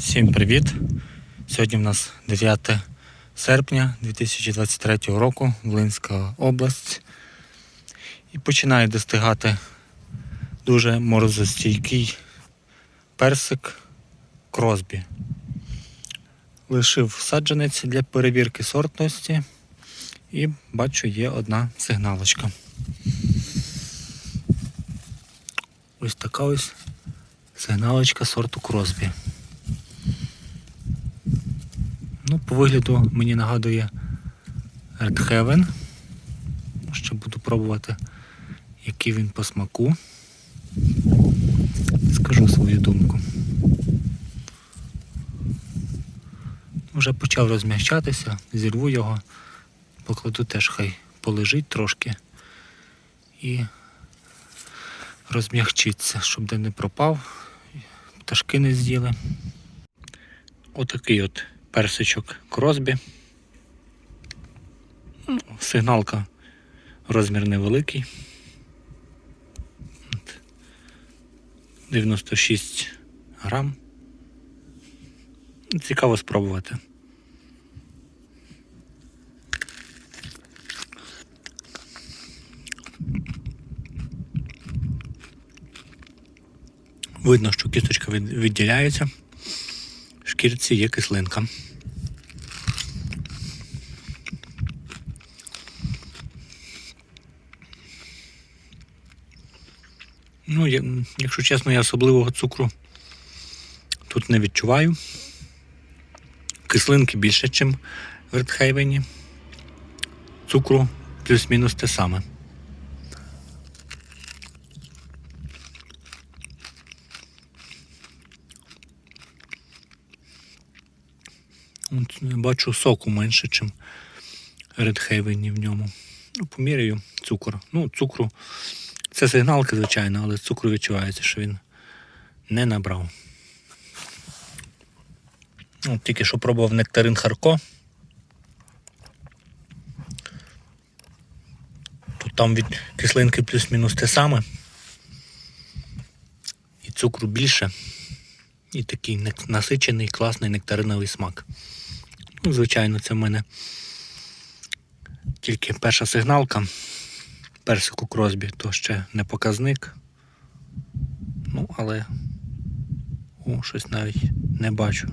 Всім привіт! Сьогодні в нас 9 серпня 2023 року, Волинська область. І починає достигати дуже морозостійкий персик Кросбі. Лишив саджанець для перевірки сортності і бачу є одна сигналочка. Ось така ось сигналочка сорту Кросбі. Ну, по вигляду мені нагадує Red Heaven. Ще буду пробувати, який він по смаку. Скажу свою думку. Вже почав розмягчатися, зірву його, покладу теж хай полежить трошки і розмягчиться, щоб де не пропав, пташки не з'їли. Отакий от персичок кросбі. Ну, Сигналка розмір невеликий. От. 96 грам. Цікаво спробувати. Видно, що кісточка відділяється. Шкірці є кислинка. Ну, якщо чесно, я особливого цукру тут не відчуваю. Кислинки більше, ніж в Редхейвені. Цукру плюс-мінус те саме. Бачу соку менше, ніж Редхейвені в ньому. Ну, поміряю цукор. Ну, цукру. Це сигналки, звичайно, але цукру відчувається, що він не набрав. От тільки що пробував нектарин Харко. Тут там від кислинки плюс-мінус те саме. І цукру більше. І такий насичений, класний нектариновий смак. Ну, звичайно, це в мене тільки перша сигналка. Персику Кросбі, то ще не показник. Ну, але о, щось навіть не бачу.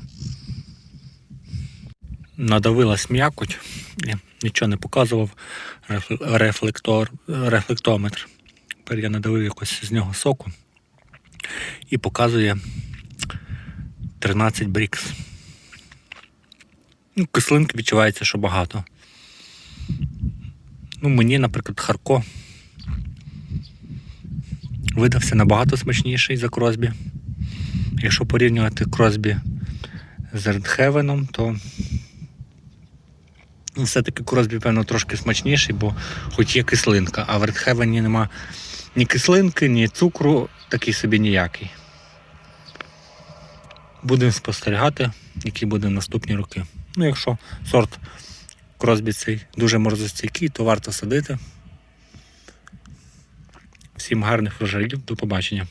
Надавилась м'якоть, нічого не показував рефлектор, рефлектометр. Тепер я надавив якось з нього соку і показує 13 брікс. Ну, кислинки відчувається, що багато. Ну, мені, наприклад, Харко видався набагато смачніший за Кросбі. Якщо порівнювати Кросбі з Редхевеном, то ну, все-таки Кросбі, певно, трошки смачніший, бо хоч є кислинка, а в Редхевені нема ні кислинки, ні цукру, такий собі ніякий. Будемо спостерігати, які будуть наступні роки. Ну, якщо сорт Кросбі цей дуже морозостійкий, то варто садити. Всім гарних врожаїв, до побачення.